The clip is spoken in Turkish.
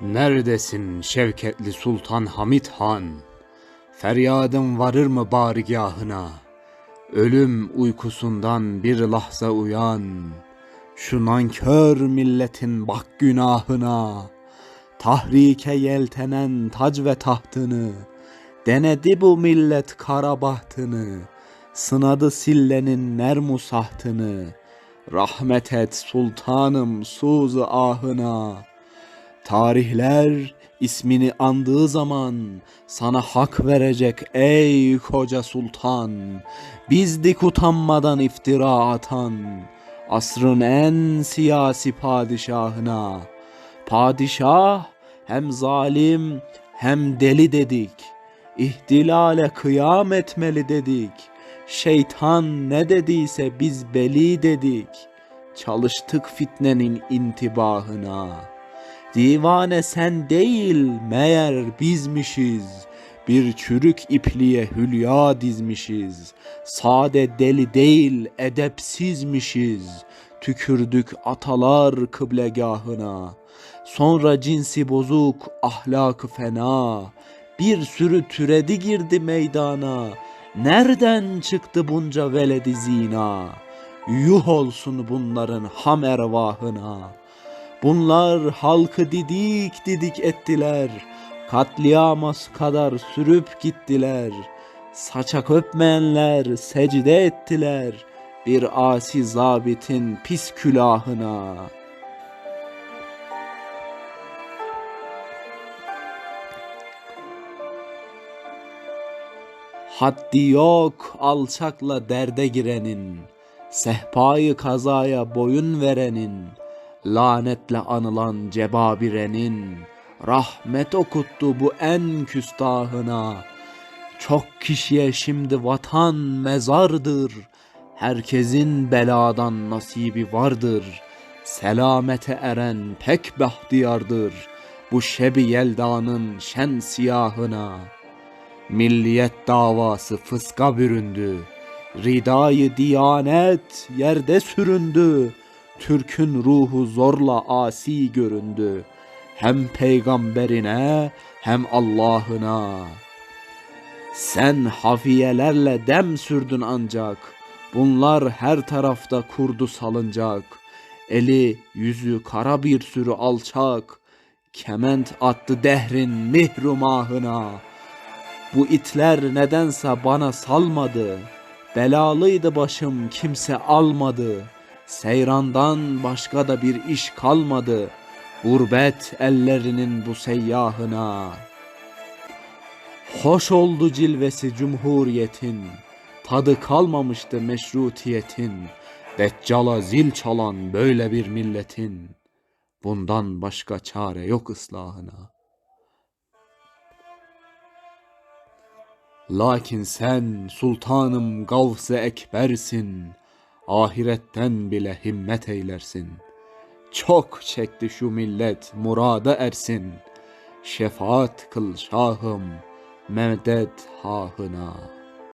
Neredesin şevketli Sultan Hamid Han? Feryadım varır mı barigahına? Ölüm uykusundan bir lahza uyan. Şu nankör milletin bak günahına. Tahrike yeltenen tac ve tahtını. Denedi bu millet kara bahtını. Sınadı sillenin nermu sahtını. Rahmet et sultanım suzu ahına. Tarihler ismini andığı zaman sana hak verecek ey koca sultan. Bizdik utanmadan iftira atan asrın en siyasi padişahına. Padişah hem zalim hem deli dedik. İhtilale kıyam etmeli dedik. Şeytan ne dediyse biz beli dedik. Çalıştık fitnenin intibahına.'' Divane sen değil meğer bizmişiz. Bir çürük ipliğe hülya dizmişiz. Sade deli değil edepsizmişiz. Tükürdük atalar kıblegahına. Sonra cinsi bozuk ahlakı fena. Bir sürü türedi girdi meydana. Nereden çıktı bunca veledi zina? Yuh olsun bunların ham ervahına.'' Bunlar halkı didik didik ettiler. Katliamas kadar sürüp gittiler. Saçak öpmeyenler secde ettiler. Bir asi zabitin pis külahına. Haddi yok alçakla derde girenin, sehpayı kazaya boyun verenin.'' Lanetle anılan cebabirenin rahmet okuttu bu en küstahına. Çok kişiye şimdi vatan mezardır. Herkesin beladan nasibi vardır. Selamete eren pek bahtiyardır. Bu şebi yeldanın şen siyahına. Milliyet davası fıska büründü. Ridayı diyanet yerde süründü. Türk'ün ruhu zorla asi göründü. Hem peygamberine hem Allah'ına. Sen hafiyelerle dem sürdün ancak. Bunlar her tarafta kurdu salıncak. Eli yüzü kara bir sürü alçak. Kement attı dehrin mihrumahına. Bu itler nedense bana salmadı. Belalıydı başım kimse almadı.'' Seyrandan başka da bir iş kalmadı. Gurbet ellerinin bu seyyahına. Hoş oldu cilvesi cumhuriyetin. Tadı kalmamıştı meşrutiyetin. Deccala zil çalan böyle bir milletin. Bundan başka çare yok ıslahına. Lakin sen sultanım gavs-ı ekbersin.'' Ahiretten bile himmet eylersin. Çok çekti şu millet murada ersin. Şefaat kıl şahım medet hahına.''